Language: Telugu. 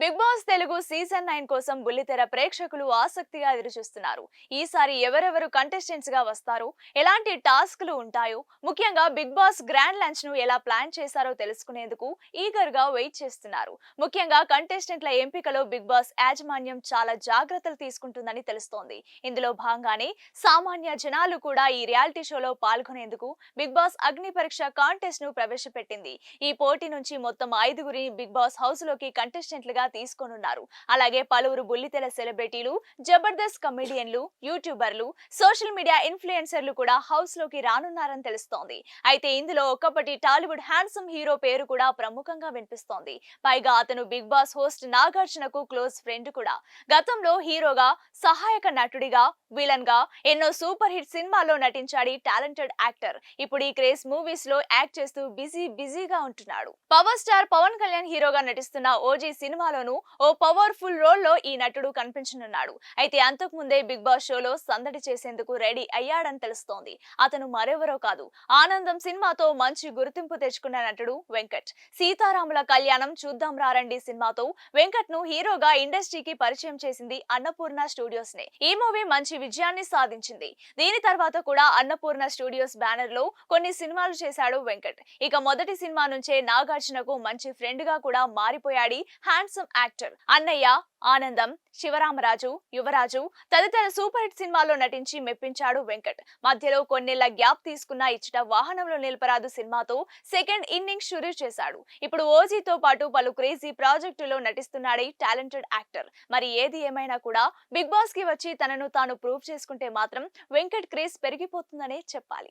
Bigg Boss Telugu season nine కోసం బుల్లితెర ప్రేక్షకులు ఆసక్తిగా ఎదురుచూస్తున్నారు. ఈసారి ఎవరెవరు కంటెస్టెంట్స్గా వస్తారు ఎలాంటి టాస్క్లు ఉంటాయో ముఖ్యంగా బిగ్ బాస్ గ్రాండ్ లంచ్ను ఎలా ప్లాన్ చేశారో తెలుసుకునేందుకు ఈగర్గా వెయిట్ చేస్తున్నారు. ముఖ్యంగా కంటెస్టెంట్ల ఎంపికలో బిగ్ బాస్ యాజమాన్యం చాలా జాగ్రత్తలు తీసుకుంటుందని తెలుస్తోంది. ఇందులో భాగంగానే సామాన్య జనాలు కూడా ఈ రియాలిటీ షోలో పాల్గొనేందుకు బిగ్ బాస్ అగ్ని పరీక్ష కాంటెస్ట్ను ప్రవేశపెట్టింది. ఈ పోటీ నుంచి మొత్తం ఐదుగురిని బిగ్ బాస్ హౌస్లోకి కంటెస్టెంట్లుగా తీసుకోనున్నారు. అలాగే పలువురు బుల్లితెల సెలబ్రిటీలు జబర్దస్త్ కమెడియన్లు యూట్యూబర్లు సోషల్ మీడియా ఇన్ఫ్లుయెన్సర్లు కూడా హౌస్లోకి రానున్నారని తెలుస్తోంది. అయితే ఇందులో ఒకప్పటి టాలీవుడ్ హ్యాండ్సమ్ హీరో పేరు కూడా ప్రముఖంగా వినిపిస్తోంది. పైగా అతను బిగ్ బాస్ హోస్ట్ నాగార్జునకు క్లోజ్ ఫ్రెండ్ కూడా. గతంలో హీరోగా సహాయక నటుడిగా విలన్గా ఎన్నో సూపర్ హిట్ సినిమాల్లో నటించాడు టాలెంటెడ్ యాక్టర్. ఇప్పుడు ఈ క్రేజ్ మూవీస్లో యాక్ట్ చేస్తూ బిజీ బిజీగా ఉంటున్నాడు. పవర్ స్టార్ పవన్ కళ్యాణ్ హీరోగా నటిస్తున్న ఓజీ సినిమాలోనూ ఓ పవర్ఫుల్ రోల్లో ఈ నటుడు కనిపించనున్నాడు. అయితే అంతకు ముందే బిగ్ బాస్ షోలో సందడి చేసేందుకు రెడీ అయ్యాడని తెలుస్తోంది. అతను మరెవరో కాదు. ఆనందం సినిమాతో మంచి గుర్తింపు తెచ్చుకున్న నటుడు వెంకట్. సీతారాముల కళ్యాణం చూద్దాం రారండి సినిమాతో వెంకట్ను హీరోగా ఇండస్ట్రీకి పరిచయం చేసింది అన్నపూర్ణ స్టూడియోస్ నే. ఈ మూవీ మంచి విజయాన్ని సాధించింది. దీని తర్వాత కూడా అన్నపూర్ణ స్టూడియోస్ బ్యానర్లో కొన్ని సినిమాలు చేశాడు వెంకట్. ఇక మొదటి సినిమా నుంచే నాగార్జునకు మంచి ఫ్రెండ్గా కూడా మారిపోయాడు హ్యాండ్సమ్ యాక్టర్. అన్నయ్య ఆనందం శివరామరాజు యువరాజు తదితర సూపర్ హిట్ సినిమాల్లో నటించి మెప్పించాడు వెంకట్. మధ్యలో కొన్నేళ్ళ గ్యాప్ తీసుకున్న ఇచ్చట వాహనంలో నిలపరాదు సినిమాతో సెకండ్ ఇన్నింగ్స్ షురూ చేశాడు. ఇప్పుడు ఓజీతో పాటు పలు క్రేజీ ప్రాజెక్టులో నటిస్తున్నాడే టాలెంటెడ్ యాక్టర్. మరి ఏది ఏమైనా కూడా బిగ్ బాస్కి వచ్చి తనను తాను ప్రూవ్ చేసుకుంటే మాత్రం వెంకట్ క్రేజ్ పెరిగిపోతుందనే చెప్పాలి.